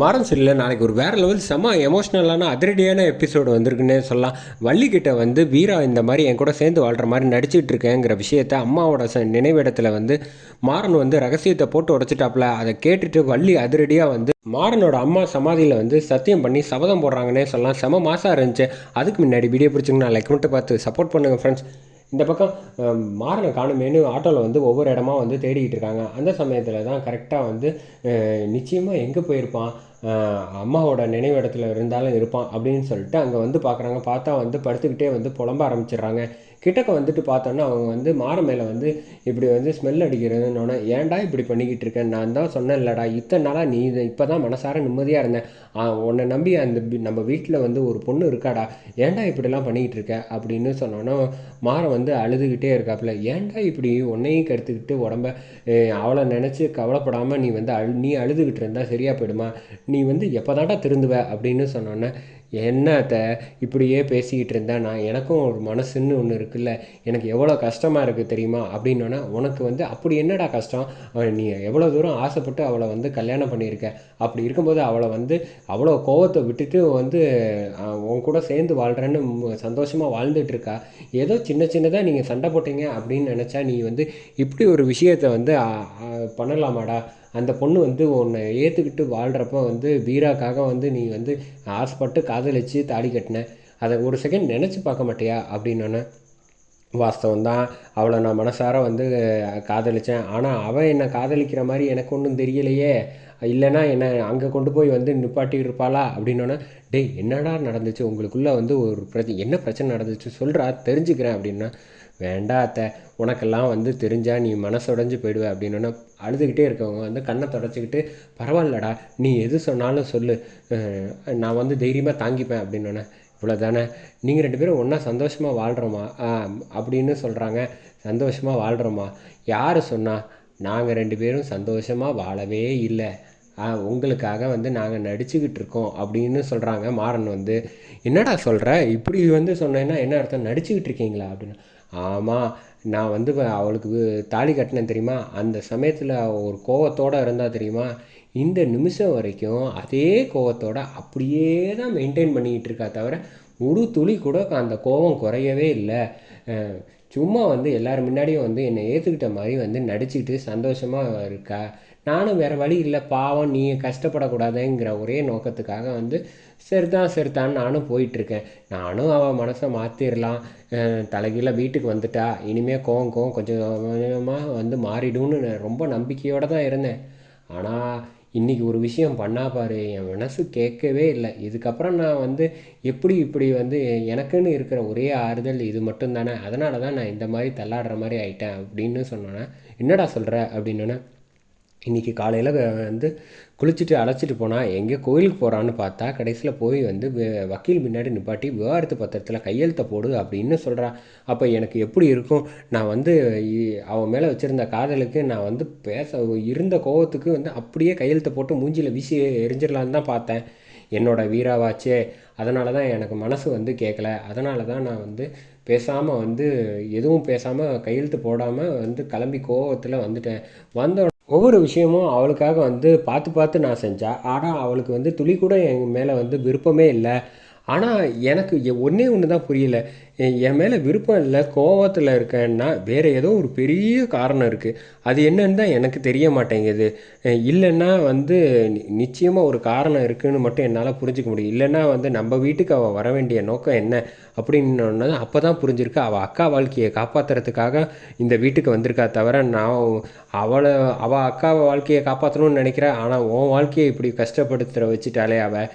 மாறன் சரியில்லை நாளைக்கு ஒரு வேறு லெவல் செம்ம எமோஷ்னலான அதிரடியான எபிசோடு வந்திருக்குன்னே சொல்லலாம். வள்ளிக்கிட்ட வந்து வீரா இந்த மாதிரி என் கூட சேர்ந்து வாழ்கிற மாதிரி நடிச்சிட்டு இருக்கேங்கிற விஷயத்த அம்மாவோட நினைவிடத்தில் வந்து மாறன் வந்து ரகசியத்தை போட்டு உடச்சிட்டாப்புல அதை கேட்டுட்டு வள்ளி அதிரடியாக வந்து மாறனோட அம்மா சமாதியில் வந்து சத்தியம் பண்ணி சபதம் போடுறாங்கன்னே சொல்லலாம். செம மாசாக இருந்துச்சு. அதுக்கு முன்னாடி வீடியோ பிடிச்சிங்கன்னா லைக் மட்டும் பார்த்து சப்போர்ட் பண்ணுங்கள் ஃப்ரெண்ட்ஸ் இந்த பக்கம் மாறனை காணுமேனு ஆட்டோவில் வந்து ஒவ்வொரு இடமா வந்து தேடிக்கிட்டு இருக்காங்க. அந்த சமயத்தில் தான் கரெக்டாக வந்து நிச்சயமாக எங்கே போயிருப்பான்? அம்மாவோட நினைவிடத்தில் இருந்தாலும் இருப்பான் அப்படின்னு சொல்லிட்டு அங்கே வந்து பார்க்குறாங்க பார்த்தா வந்து படுத்துக்கிட்டே வந்து புலம்ப ஆரம்பிச்சிடுறாங்க. கிட்டக்க வந்துட்டு பார்த்தோன்னா அவங்க வந்து மாற மேலே வந்து இப்படி வந்து ஸ்மெல் அடிக்கிறதுன்னு ஏன்டா இப்படி பண்ணிக்கிட்டு இருக்கேன் நான் தான் சொன்னேன் இல்லடா இத்தனை நாளாக நீ இதை இப்போ தான் மனசார நிம்மதியாக இருந்தேன் உன்னை நம்பி அந்த நம்ம வீட்டில் வந்து ஒரு பொண்ணு இருக்காடா. ஏன்டா இப்படிலாம் பண்ணிக்கிட்டு இருக்க அப்படின்னு சொன்னோன்னா மாற வந்து அழுதுகிட்டே இருக்காப்புல. ஏன்டா இப்படி உன்னையும் கெடுத்துக்கிட்டு உடம்ப அவளை நினச்சி கவலைப்படாமல் நீ வந்து அழு நீ அழுதுகிட்டு இருந்தால் சரியாக போயிடுமா? நீ வந்து எப்போதாடா திருந்துவ? அப்படின்னு சொன்னோன்னே என்னத்த இப்படியே பேசிக்கிட்டு இருந்தேன் நான் எனக்கும் ஒரு மனசுன்னு ஒன்று இருக்குல்ல. எனக்கு எவ்வளோ கஷ்டமாக இருக்குது தெரியுமா? அப்படின்னோன்னா உனக்கு வந்து அப்படி என்னடா கஷ்டம்? அவன் நீ எவ்வளோ தூரம் ஆசைப்பட்டு அவளை வந்து கல்யாணம் பண்ணியிருக்க? அப்படி இருக்கும்போது அவளை வந்து அவ்வளோ கோவத்தை விட்டுட்டு வந்து உன் கூட சேர்ந்து வாழ்கிறேன்னு சந்தோஷமாக வாழ்ந்துட்டுருக்கா ஏதோ சின்ன சின்னதாக நீங்கள் சண்டை போட்டீங்க அப்படின்னு நினச்சா நீ வந்து இப்படி ஒரு விஷயத்தை வந்து பண்ணலாமாடா? அந்த பொண்ணு வந்து உன்னை ஏற்றுக்கிட்டு வாழ்கிறப்ப வந்து வீராக்காக வந்து நீ வந்து ஆசைப்பட்டு காதலிச்சு தாலி கட்டின. அதை ஒரு செகண்ட் நினச்சி பார்க்க மாட்டியா? அப்படின்னோன்னே வாஸ்தவம் தான் அவளை நான் மனசார வந்து காதலித்தேன் ஆனால் அவன் என்னை காதலிக்கிற மாதிரி எனக்கு ஒன்றும் தெரியலையே. இல்லைனா என்னை அங்கே கொண்டு போய் வந்து நிப்பாட்டி இருப்பாளா? அப்படின்னோன்னே டேய் என்னடா நடந்துச்சு? உங்களுக்குள்ளே வந்து ஒரு பிரச்சனை என்ன பிரச்சனை நடந்துச்சு? சொல்கிறா தெரிஞ்சுக்கிறேன். அப்படின்னா வேண்டா அத்தை. உனக்கெல்லாம் வந்து தெரிஞ்சால் நீ மனசுடைஞ்சு போயிடுவேன் அப்படின்னோன்னே அழுதுகிட்டே இருக்கவங்க வந்து கண்ணை தொடச்சிக்கிட்டு பரவாயில்லடா நீ எது சொன்னாலும் சொல்லு. நான் வந்து தைரியமாக தாங்கிப்பேன் அப்படின்னோன்னே இவ்வளோ தானே நீங்கள் ரெண்டு பேரும் ஒன்றா சந்தோஷமாக வாழ்கிறோமா அப்படின்னு சொல்கிறாங்க சந்தோஷமாக வாழ்கிறோமா யார் சொன்னா நாங்கள் ரெண்டு பேரும் சந்தோஷமாக வாழவே இல்லை. ஆ, உங்களுக்காக வந்து நாங்கள் நடிச்சுக்கிட்டு இருக்கோம் அப்படின்னு சொல்கிறாங்க மாறன் வந்து. என்னடா சொல்கிற இப்படி வந்து சொன்னேன்னா என்ன அர்த்தம்? நடிச்சுக்கிட்டு இருக்கீங்களா? அப்படின்னு. ஆமாம் நான் வந்து அவளுக்கு தாலி கட்டினேன் தெரியுமா? அந்த சமயத்தில் ஒரு கோவத்தோடு இருந்தால் தெரியுமா? இந்த நிமிஷம் வரைக்கும் அதே கோவத்தோட அப்படியே தான் மெயின்டைன் பண்ணிக்கிட்டு இருக்கா தவிர ஒரு துளி கூட அந்த கோபம் குறையவே இல்லை. சும்மா வந்து எல்லோரும் முன்னாடியும் வந்து என்னை ஏற்றுக்கிட்ட மாதிரி வந்து நடிச்சுக்கிட்டு சந்தோஷமாக இருக்கா? நானும் வேறு வழி இல்லை. பாவம் நீ கஷ்டப்படக்கூடாதுங்கிற ஒரே நோக்கத்துக்காக வந்து சரிதான் சரிதான் நானும் போயிட்டுருக்கேன். நானும் அவள் மனசை மாற்றிடலாம் தலைகீழ வீட்டுக்கு வந்துட்டா. இனிமேல் கோவம் கோவம் கொஞ்சம் கொஞ்சமாக வந்து மாறிடும்னு நான் ரொம்ப நம்பிக்கையோடு தான் இருந்தேன். ஆனால் இன்றைக்கி ஒரு விஷயம் பண்ணா பாரு என் மனசு கேட்கவே இல்லை. இதுக்கப்புறம் நான் வந்து எப்படி இப்படி வந்து எனக்குன்னு இருக்கிற ஒரே ஆறுதல் இது மட்டும்தானே. அதனால தான் நான் இந்த மாதிரி தள்ளாடுற மாதிரி ஆயிட்டேன் அப்படின்னு சொன்னோன்னே என்னடா சொல்கிற அப்படின்னோன்னே இன்றைக்கி காலையில் வந்து குளிச்சுட்டு அழைச்சிட்டு போனால் எங்கே கோயிலுக்கு போகிறான்னு பார்த்தா கடைசியில் போய் வந்து வக்கீல் முன்னாடி நிப்பாட்டி விவாகரத்து பத்திரத்தில் கையெழுத்தை போடு அப்படின்னு சொல்கிறா அப்போ எனக்கு எப்படி இருக்கும்? நான் வந்து அவன் மேலே வச்சுருந்த காதலுக்கு நான் வந்து பேச இருந்த கோவத்துக்கு வந்து அப்படியே கையெழுத்தை போட்டு மூஞ்சியில் வீசி எரிஞ்சிடலான்னு தான் பார்த்தேன். என்னோடய வீராவாச்சே. அதனால தான் எனக்கு மனசு வந்து கேட்கல அதனால தான் நான் வந்து பேசாமல் வந்து எதுவும் பேசாமல் கையெழுத்து போடாமல் வந்து கிளம்பி கோவத்தில் வந்துட்டேன். வந்த ஒவ்வொரு விஷயமும் அவளுக்காக வந்து பார்த்து பார்த்து நான் செஞ்சேன் ஆனால் அவளுக்கு வந்து துளி கூட என் மேலே வந்து விருப்பமே இல்லை. ஆனால் எனக்கு ஒன்றே ஒன்று தான் புரியல. என் மேலே விருப்பம் இல்லை கோவத்தில் இருக்கேன்னா வேறு ஏதோ ஒரு பெரிய காரணம் இருக்குது அது என்னன்னு தான் எனக்கு தெரிய மாட்டேங்குது. இல்லைன்னா வந்து நிச்சயமாக ஒரு காரணம் இருக்குதுன்னு மட்டும் என்னால் புரிஞ்சுக்க முடியும். இல்லைன்னா வந்து நம்ம வீட்டுக்கு அவள் வர வேண்டிய நோக்கம் என்ன அப்படின்னு அப்போ தான் புரிஞ்சிருக்கு. அவள் அக்கா வாழ்க்கையை காப்பாற்றுறதுக்காக இந்த வீட்டுக்கு வந்திருக்கா தவிர நான் அவளை அவள் அக்கா வாழ்க்கையை காப்பாற்றணும்னு நினைக்கிறேன். ஆனால் உன் வாழ்க்கையை இப்படி கஷ்டப்படுத்துகிற வச்சுட்டாலே அவள்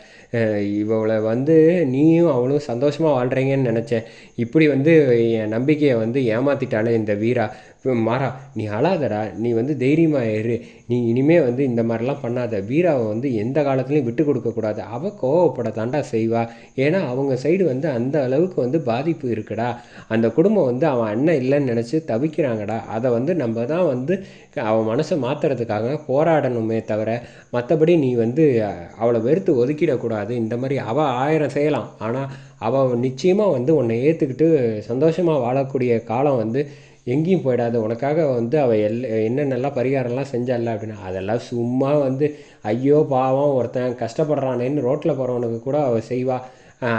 இவளை வந்து நீயும் அவளும் சந்தோஷமாக வாழ்கிறீங்கன்னு நினச்சேன். இப்படி வந்து என் நம்பிக்கையை வந்து ஏமாத்திட்டாலே இந்த வீரா. மாறா. நீ அழாதடா. நீ வந்து தைரியமாக இரு. நீ இனிமே வந்து இந்த மாதிரிலாம் பண்ணாத. வீராவை வந்து எந்த காலத்துலையும் விட்டு கொடுக்கக்கூடாது அவள் கோவப்பட தாண்டா செய்வா. ஏன்னா அவங்க சைடு வந்து அந்த அளவுக்கு வந்து பாதிப்பு இருக்குடா. அந்த குடும்பம் வந்து அவன் அண்ணன் இல்லைன்னு நினச்சி தவிக்கிறாங்கடா. அதை வந்து நம்ம தான் வந்து அவன் மனசை மாற்றுறதுக்காக போராடணுமே தவிர மற்றபடி நீ வந்து அவளை வெறுத்து ஒதுக்கிடக்கூடாது. இந்த மாதிரி அவள் ஆயிரம் செய்யலாம். ஆனால் அவள் நிச்சயமாக வந்து உன்னை ஏற்றுக்கிட்டு சந்தோஷமாக வாழக்கூடிய காலம் வந்து எங்கேயும் போயிடாது உனக்காக வந்து அவள் எல் என்னென்னலாம் பரிகாரம்லாம் செஞ்சால அப்படின்னா அதெல்லாம் சும்மா வந்து ஐயோ பாவம் ஒருத்தன் கஷ்டப்படுறானேன்னு ரோட்டில் போகிறவனுக்கு கூட அவள் செய்வா.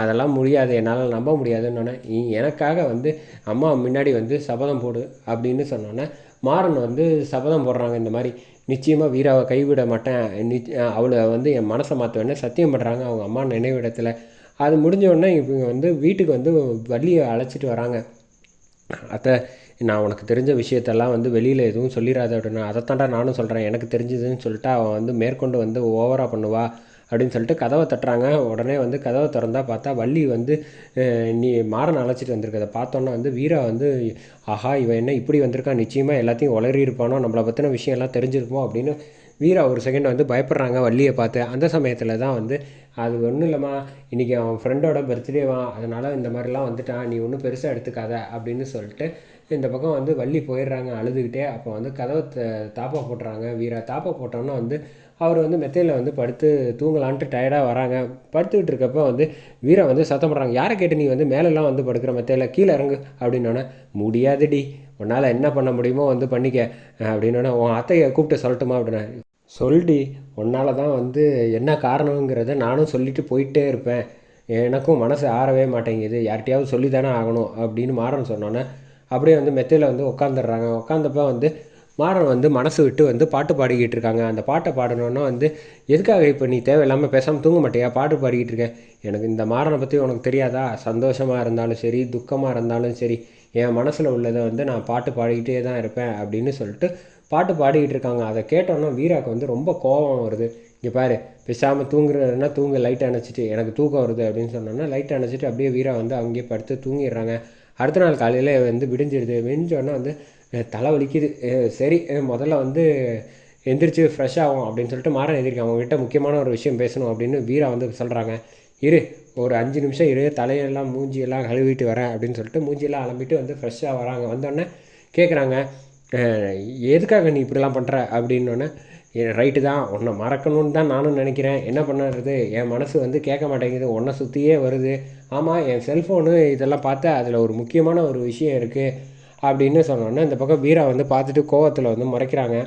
அதெல்லாம் முடியாது என்னால் நம்ப முடியாதுன்னு எனக்காக வந்து அம்மா முன்னாடி வந்து சபதம் போடு அப்படின்னு சொன்னோன்னே மாறன் வந்து சபதம் போடுறாங்க இந்த மாதிரி. நிச்சயமாக வீராவை கைவிட மாட்டேன். நிச் அவளை வந்து என் மனசை மாற்றுவேன்னு சத்தியம் பண்ணுறாங்க அவங்க அம்மா நினைவிடத்தில். அது முடிஞ்ச உடனே இவங்க வந்து வீட்டுக்கு வந்து வள்ளியை அழைச்சிட்டு வராங்க. அத்தை நான் உனக்கு தெரிஞ்ச விஷயத்தெல்லாம் வந்து வெளியில் எதுவும் சொல்லிடாத அப்படின்னா அதைத்தாண்டா நானும் சொல்கிறேன் எனக்கு தெரிஞ்சதுன்னு சொல்லிட்டு அவன் வந்து மேற்கொண்டு வந்து ஓவராக பண்ணுவா அப்படின்னு சொல்லிட்டு கதவை தட்டுறாங்க. உடனே வந்து கதவை திறந்தா பார்த்தா வள்ளி வந்து நீ மாறன் அழைச்சிட்டு வந்திருக்கதை பார்த்தோன்னே வந்து வீரா வந்து ஆஹா இவன் என்ன இப்படி வந்திருக்கான்? நிச்சயமாக எல்லாத்தையும் உளறி இருப்பானோ? நம்மளை பற்றின விஷயம் எல்லாம் தெரிஞ்சிருப்போம் அப்படின்னு வீரா ஒரு செகண்ட் வந்து பயப்படுறாங்க வள்ளியை பார்த்து. அந்த சமயத்தில் தான் வந்து அது ஒன்றும் இல்லைம்மா. இன்றைக்கி அவன் ஃப்ரெண்டோட பர்த்டேவா அதனால் இந்த மாதிரிலாம் வந்துட்டான். நீ ஒன்றும் பெருசாக எடுத்துக்காத அப்படின்னு சொல்லிட்டு இந்த பக்கம் வந்து வள்ளி போயிடுறாங்க அழுதுகிட்டே. அப்போ வந்து கதவை த- தாப்பா போட்டுறாங்க. வீரா தாப்பா போட்டோன்னே வந்து அவர் வந்து மெத்தையில் வந்து படுத்து தூங்கலான்ட்டு டயர்டாக வராங்க. படுத்துக்கிட்டு இருக்கப்போ வந்து வீரா வந்து சத்தம் போடுறாங்க. யாரை கேட்டு நீ வந்து மேலெல்லாம் வந்து படுக்கிற மெத்தையில்? கீழே இறங்கு அப்படின்னோடனே முடியாதுடி. உன்னால் என்ன பண்ண முடியுமோ வந்து பண்ணிக்க அப்படின்னோடனே உன் அத்தையை கூப்பிட்டு சொல்லட்டுமா அப்படின்னா. சொல்டி உன்னால தான் வந்து என்ன காரணங்கிறத நானும் சொல்லிட்டு போயிட்டே இருப்பேன். எனக்கும் மனசு ஆறவே மாட்டேங்குது. யார்கிட்டையாவது சொல்லி தானே ஆகணும் அப்படின்னு மாறன் சொன்னோன்னே அப்படியே வந்து மெத்தையில் வந்து உட்காந்துடுறாங்க உட்காந்தப்ப வந்து மாறன் வந்து மனசு விட்டு வந்து பாட்டு பாடிக்கிட்டு இருக்காங்க. அந்த பாட்டை பாடணுன்னா வந்து எதுக்காக இப்போ நீ தேவையில்லாமல் பேசாமல் தூங்க மாட்டியா? பாட்டு பாடிக்கிட்டு இருக்கேன் எனக்கு இந்த மாறனை பற்றி உனக்கு தெரியாதா? சந்தோஷமாக இருந்தாலும் சரி துக்கமாக இருந்தாலும் சரி என் மனசில் உள்ளதை வந்து நான் பாட்டு பாடிக்கிட்டே தான் இருப்பேன் அப்படின்னு சொல்லிட்டு பாட்டு பாடிக்கிட்டு இருக்காங்க. அதை கேட்டோன்னா வீராக்கு வந்து ரொம்ப கோபம் வருது. இங்கே பாரு பேசாமல் தூங்குறதுன்னா தூங்க லைட் அணைச்சிட்டு எனக்கு தூக்கம் வருது அப்படின்னு சொன்னோன்னா லைட் அணைச்சிட்டு அப்படியே வீரா வந்து அங்கேயே படுத்து தூங்கிடுறாங்க. அடுத்த நாள் காலையில் வந்து விடிஞ்சிடுது. விடிஞ்சோடனே வந்து தலை வலிக்குது. சரி முதல்ல வந்து எந்திரிச்சு ஃப்ரெஷ் ஆகும் அப்படின்னு சொல்லிட்டு மாறன் எந்திரிக்க அவங்ககிட்ட முக்கியமான ஒரு விஷயம் பேசணும் அப்படின்னு வீரா வந்து சொல்கிறாங்க இரு ஒரு அஞ்சு நிமிஷம் இரு தலையெல்லாம் மூஞ்சியெல்லாம் கழுவிட்டு வரேன் அப்படின்னு சொல்லிட்டு மூஞ்சியெல்லாம் அலம்பிட்டு வந்து ஃப்ரெஷ்ஷாக வராங்க. வந்தோடனே கேட்குறாங்க எதுக்காக நீ இப்படிலாம் பண்ணுற அப்படின்னோடனே ரைட்டு தான். உன்னை மறக்கணும்னு தான் நானும் நினைக்கிறேன். என்ன பண்ணுறது என் மனசு வந்து கேட்க மாட்டேங்குது. உன்னை சுற்றியே வருது. ஆமாம் என் செல்ஃபோனு இதெல்லாம் பார்த்தா அதில் ஒரு முக்கியமான ஒரு விஷயம் இருக்குது அப்படின்னு சொன்னோன்னே இந்த பக்கம் வீரா வந்து பார்த்துட்டு கோவத்தில் வந்து முறைக்கிறாங்க.